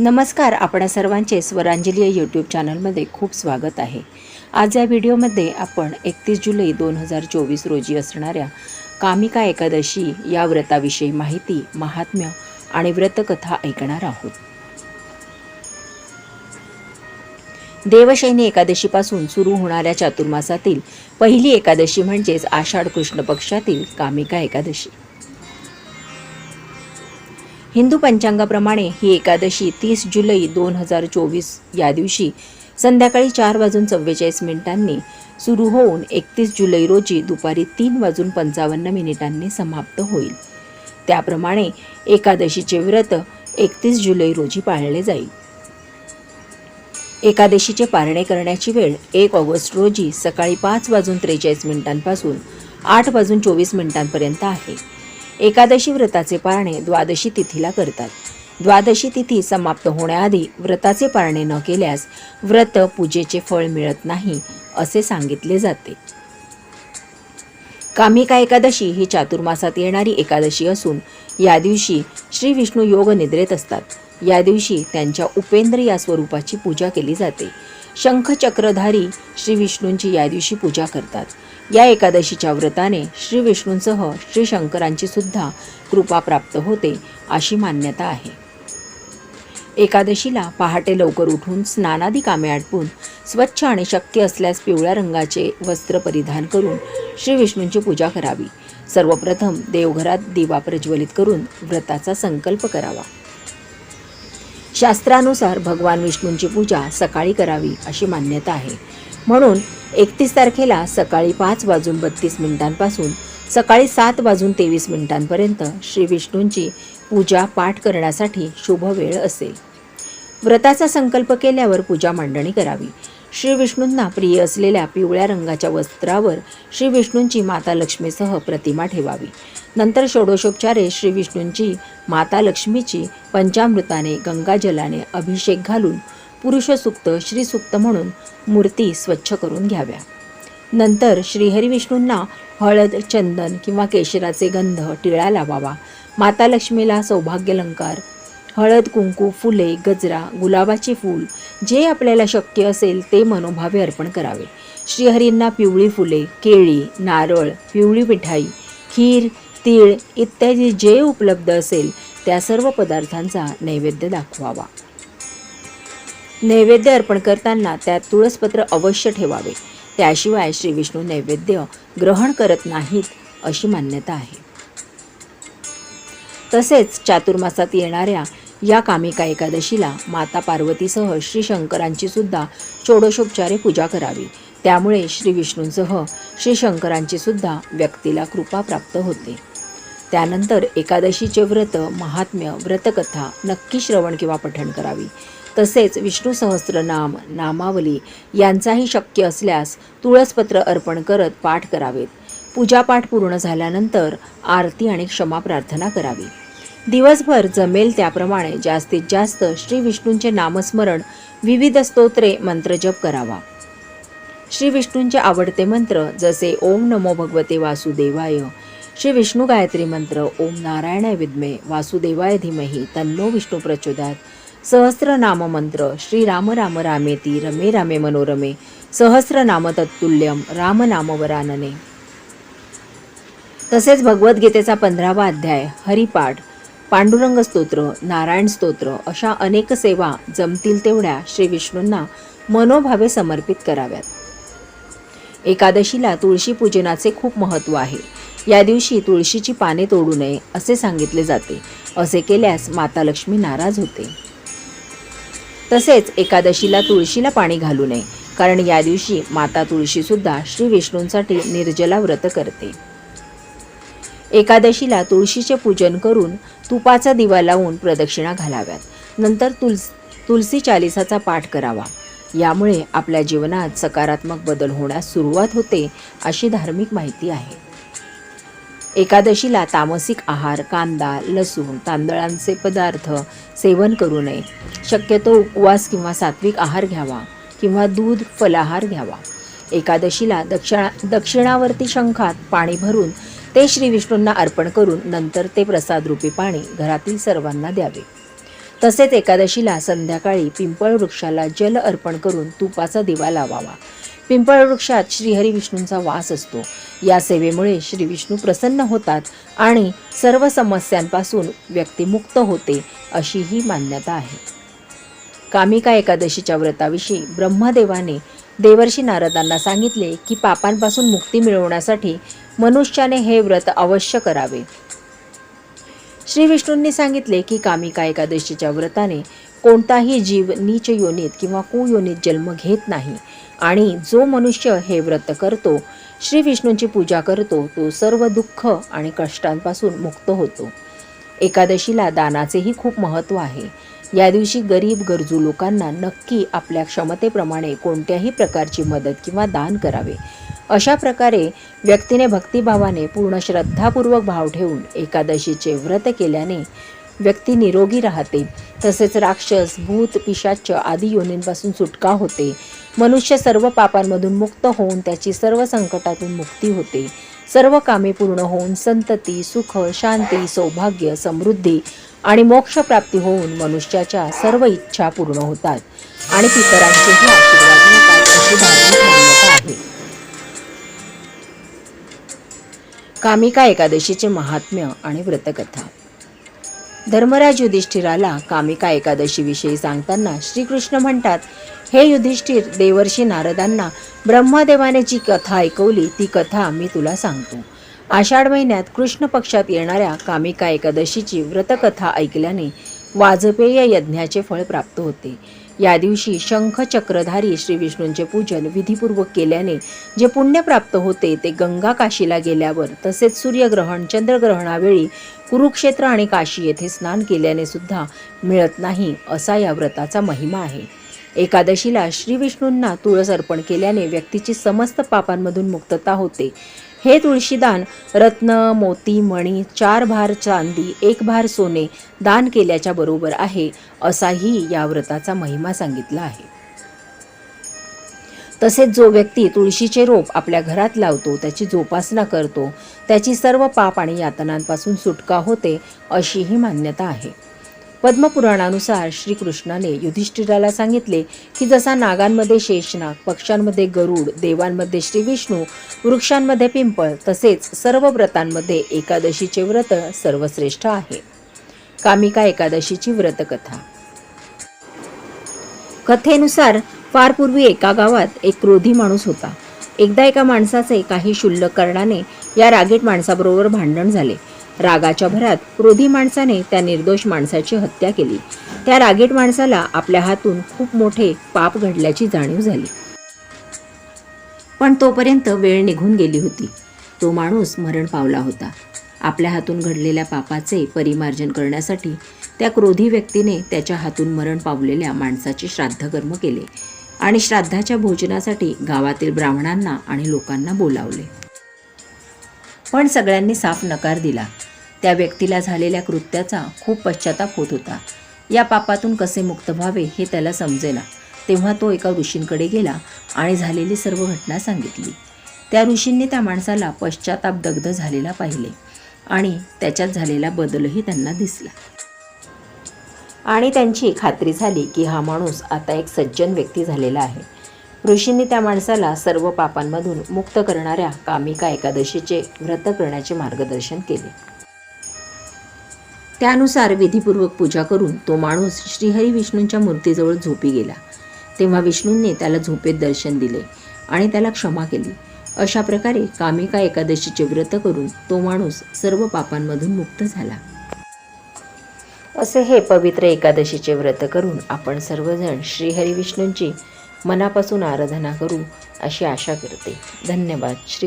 नमस्कार आपण सर्वांचे स्वरांजली या यूट्यूब चॅनलमध्ये खूप स्वागत आहे. आज या व्हिडिओमध्ये आपण एकतीस जुलै दोन हजार चोवीस रोजी असणाऱ्या कामिका एकादशी या व्रताविषयी माहिती महात्म्य आणि व्रतकथा ऐकणार आहोत. देवशैनी एकादशीपासून सुरू होणाऱ्या चातुर्मासातील पहिली एकादशी म्हणजेच आषाढ कृष्ण पक्षातील कामिका एकादशी. हिंदू पंचांगाप्रमाणे ही एकादशी तीस जुलै दोन हजार चोवीस या दिवशी संध्याकाळी चार वाजून चव्वेचाळीस मिनिटांनी सुरू होऊन एकतीस जुलै रोजी दुपारी तीन वाजून पंचावन्न मिनिटांनी समाप्त होईल. त्याप्रमाणे एकादशीचे व्रत एकतीस जुलै रोजी पाळले जाईल. एकादशीचे पारणे करण्याची वेळ एक ऑगस्ट रोजी सकाळी पाच वाजून त्रेचाळीस मिनिटांपासून आठ वाजून चोवीस मिनिटांपर्यंत आहे. एकादशी व्रताचे पारणे द्वादशी तिथीला करतात. द्वादशी तिथी समाप्त होण्याआधी व्रताचे पारणे न केल्यास व्रत पूजेचे फळ मिळत नाही असे सांगितले जाते. कामिका एकादशी ही चातुर्मासात येणारी एकादशी असून या दिवशी श्री विष्णू योग निद्रेत असतात. या दिवशी त्यांच्या उपेंद्र या स्वरूपाची पूजा केली जाते. शंख चक्रधारी श्री विष्णूंची या दिवशी पूजा करतात. या एकादशीच्या व्रताने श्री विष्णूंसह श्री शंकरांची सुद्धा कृपा प्राप्त होते अशी मान्यता आहे. एकादशीला पहाटे लवकर उठून स्नानादी कामे आटपून स्वच्छ आणि शक्य असल्यास पिवळ्या रंगाचे वस्त्र परिधान करून श्री विष्णूंची पूजा करावी. सर्वप्रथम देवघरात दिवा प्रज्वलित करून व्रताचा संकल्प करावा. शास्त्रानुसार भगवान विष्णूंची पूजा सकाळी करावी अशी मान्यता आहे. म्हणून एकतीस तारखेला सकाळी पाच वाजून बत्तीस मिनिटांपासून सकाळी सात वाजून तेवीस मिनिटांपर्यंत श्री विष्णूंची पूजा पाठ करण्यासाठी शुभ वेळ असेल. व्रताचा संकल्प केल्यावर पूजा मांडणी करावी. श्री विष्णूंना प्रिय असलेल्या पिवळ्या रंगाच्या वस्त्रावर श्री विष्णूंची माता लक्ष्मीसह प्रतिमा ठेवावी. नंतर षोडशोपचारे श्री विष्णूंची माता लक्ष्मीची पंचामृताने गंगाजलाने अभिषेक घालून पुरुषसूक्त श्रीसूक्त म्हणून मूर्ती स्वच्छ करून घ्याव्या. नंतर श्रीहरी विष्णूंना हळद चंदन किंवा केशराचे गंध टिळा लावावा. माता लक्ष्मीला सौभाग्यलंकार. हळद कुंकू फुले गजरा गुलाबाची फूल जे आपल्याला शक्य असेल ते मनोभावे अर्पण करावे. श्रीहरींना पिवळी फुले केळी नारळ पिवळी मिठाई खीर तीळ इत्यादी जे उपलब्ध असेल त्या सर्व पदार्थांचा नैवेद्य दाखवावा. नैवेद्य अर्पण करताना त्यात तुळसपत्र अवश्य ठेवावे. त्याशिवाय श्री विष्णू नैवेद्य ग्रहण करत नाहीत अशी मान्यता आहे. तसेच चातुर्मासात येणाऱ्या या कामिका एकादशीला माता पार्वतीसह श्री शंकरांची सुद्धा षोडशोपचारे पूजा करावी. त्यामुळे श्री विष्णूंसह श्री शंकरांची सुद्धा व्यक्तीला कृपा प्राप्त होते. त्यानंतर एकादशीचे व्रत महात्म्य व्रतकथा नक्की श्रवण किंवा पठण करावी. तसेच विष्णू सहस्त्रनाम नामावली यांचाही शक्य असल्यास तुळसपत्र अर्पण करत पाठ करावेत. पूजापाठ पूर्ण झाल्यानंतर आरती आणि क्षमा प्रार्थना करावी. दिवसभर जमेल त्याप्रमाणे जास्तीत जास्त श्री विष्णूंचे नामस्मरण विविध स्तोत्रे मंत्रजप करावा. श्री विष्णूंचे आवडते मंत्र जसे ओम नमो भगवते वासुदेवाय श्री विष्णू गायत्री मंत्र ओम नारायणाय विद्मे वासुदेवाय धीमही तन्नो विष्णू प्रचोदात सहस्रनाम मंत्र श्री राम राम रामेती रमे रामे मनोरमे. सहस्रनाम तत्तुल्यम राम नाम वरानने. तसेच भगवद्गीतेचा पंधरावा अध्याय हरिपाठ. पांडुरंग स्तोत्र नारायण स्तोत्र अशा अनेक सेवा जमतील तेवढ्या श्री विष्णूंना मनोभावे समर्पित कराव्यात. एकादशीला तुळशी पूजनाचे खूप महत्त्व आहे. या दिवशी तुळशीची पाने तोडू नये असे सांगितले जाते. असे केल्यास माता लक्ष्मी नाराज होते. तसेच एकादशीला तुळशीला पाणी घालू नये कारण या दिवशी माता तुळशीसुद्धा श्री विष्णूंसाठी निर्जला व्रत करते. एकादशीला तुळशीचे पूजन करून तुपाचा दिवा लावून प्रदक्षिणा घालाव्यात. नंतर तुलस तुलसी चालिसाचा पाठ करावा. यामुळे आपल्या जीवनात सकारात्मक बदल होण्यास सुरुवात होते अशी धार्मिक माहिती आहे. एकादशीला तामसिक आहार कांदा लसूण तांदळांचे पदार्थ सेवन करू नये. शक्यतो उपवास किंवा सात्विक आहार घ्यावा किंवा दूध फलाहार घ्यावा. एकादशीला दक्षिणा दक्षिणावर्ती शंखात पाणी भरून ते श्री विष्णूंना अर्पण करून नंतर ते प्रसादरूपी पाणी घरातील सर्वांना द्यावे. तसेच एकादशीला संध्याकाळी पिंपळ वृक्षाला जल अर्पण करून तुपाचा दिवा लावावा. पिंपळ वृक्षात श्रीहरी विष्णूंचा वास असतो. या सेवेमुळे श्री विष्णू प्रसन्न होतात आणि सर्व समस्यांपासून व्यक्तिमुक्त होते अशी ही मान्यता आहे. कामिका एकादशीच्या व्रताविषयी ब्रह्मदेवाने देवर्षी नारदांना सांगितले की पापांपासून मुक्ती मिळवण्यासाठी मनुष्याने हे व्रत अवश्य करावे. श्री विष्णूंनी सांगितले की कामिका एकादशीच्या व्रताने कोणताही जीव नीच योनीत किंवा कुयोनीत जन्म घेत नाही. आणि जो मनुष्य हे व्रत करतो श्री विष्णूंची पूजा करतो तो सर्व दुःख आणि कष्टांपासून मुक्त होतो. एकादशीला दानाचेही खूप महत्त्व आहे. या दिवशी गरीब गरजू लोकांना नक्की आपल्या क्षमतेप्रमाणे कोणत्याही प्रकारची मदत किंवा दान करावे. अशा प्रकारे व्यक्तीने भक्तिभावाने पूर्ण श्रद्धापूर्वक भाव ठेवून एकादशीचे व्रत केल्याने व्यक्ती निरोगी राहते. तसेच राक्षस भूत पिशाच आदी योनींपासून सुटका होते. मनुष्य सर्व पापांमधून मुक्त होऊन त्याची सर्व संकटातून मुक्ती होते. सर्व कामे पूर्ण होऊन संतती सुख शांती सौभाग्य समृद्धी आणि मोक्षप्राप्ती होऊन मनुष्याच्या सर्व इच्छा पूर्ण होतात. आणि पितरांचेही आशीर्वाद मिळतात अशी धार्मिक मान्यता आहे. कामिका एकादशीचे महात्म्य आणि व्रतकथा. धर्मराज युधिष्ठिराला कामिका एकादशीविषयी सांगताना श्रीकृष्ण म्हणतात हे युधिष्ठिर देवर्षी नारदांना ब्रह्मदेवाने जी कथा ऐकवली ती कथा मी तुला सांगतो. आषाढ महिन्यात कृष्ण पक्षात येणाऱ्या कामिका एकादशीची व्रतकथा ऐकल्याने वाजपेय यज्ञाचे फळ प्राप्त होते. या दिवशी शंख चक्रधारी श्री विष्णूंचे पूजन विधीपूर्वक केल्याने जे पुण्य प्राप्त होते ते गंगा काशीला गेल्यावर तसेच सूर्यग्रहण चंद्रग्रहणावेळी कुरुक्षेत्र आणि काशी येथे स्नान केल्याने सुद्धा मिळत नाही असा या व्रताचा महिमा आहे. एकादशीला श्री विष्णूंना तुळस अर्पण केल्याने व्यक्तीची समस्त पापांमधून मुक्तता होते. हे तुळशीदान रत्न मोती मणी चार भार चांदी एक भार सोने दान केल्याच्या बरोबर आहे असाही या व्रताचा महिमा सांगितला आहे. तसेच जो व्यक्ती तुळशीचे रोप आपल्या घरात लावतो त्याची जोपासना करतो त्याची सर्व पाप आणि यातनांपासून सुटका होते अशीही मान्यता आहे. पद्मपुराणानुसार श्रीकृष्णाने युधिष्ठिराला सांगितले की जसा नागांमध्ये शेषनाग पक्ष्यांमध्ये गरुड देवांमध्ये श्रीविष्णू वृक्षांमध्ये पिंपळ तसेच सर्व व्रतांमध्ये एकादशीचे व्रत सर्वश्रेष्ठ आहे. कामिका एकादशीची व्रतकथा. कथेनुसार फार पूर्वी एका गावात एक क्रोधी माणूस होता. एकदा एका माणसाचे काही शुल्लक कारणाने या रागीट माणसाबरोबर भांडण झाले. रागाच्या भरात क्रोधी माणसाने त्या निर्दोष माणसाची हत्या केली. त्या रागीट माणसाला आपल्या हातून खूप मोठे पाप घडल्याची जाणीव झाली. पण तोपर्यंत वेळ निघून गेली होती. तो माणूस मरण पावला होता. आपल्या हातून घडलेल्या पापाचे परिमार्जन करण्यासाठी त्या क्रोधी व्यक्तीने त्याच्या हातून मरण पावलेल्या माणसाचे श्राद्धकर्म केले आणि श्राद्धाच्या भोजनासाठी गावातील ब्राह्मणांना आणि लोकांना बोलावले. पण सगळ्यांनी साफ नकार दिला. त्या व्यक्तीला झालेल्या कृत्याचा खूप पश्चाताप होत होता. या पापातून कसे मुक्त व्हावे हे त्याला समजेना. तेव्हा तो एका ऋषींकडे गेला आणि झालेली सर्व घटना सांगितली. त्या ऋषींनी त्या माणसाला पश्चाताप दग्ध झालेला पाहिले आणि त्याच्यात झालेला बदलही त्यांना दिसला. आणि त्यांची खात्री झाली की हा माणूस आता एक सज्जन व्यक्ती झालेला आहे. ऋषींनी त्या माणसाला सर्व पापांमधून मुक्त करणाऱ्या कामिका एकादशीचे व्रत करण्याचे मार्गदर्शन केले. त्यानुसार विधीपूर्वक पूजा करून तो माणूस श्रीहरी विष्णूंच्या मूर्तीजवळ झोपी गेला. तेव्हा विष्णूंनी त्याला झोपेत दर्शन दिले आणि त्याला क्षमा केली. अशा प्रकारे कामिका एकादशीचे व्रत करून तो माणूस सर्व पापांमधून मुक्त झाला. असे हे पवित्र एकादशीचे व्रत करून आपण सर्वजण श्रीहरी विष्णूंची मनापासून आराधना करू अशी आशा करते. धन्यवाद. श्री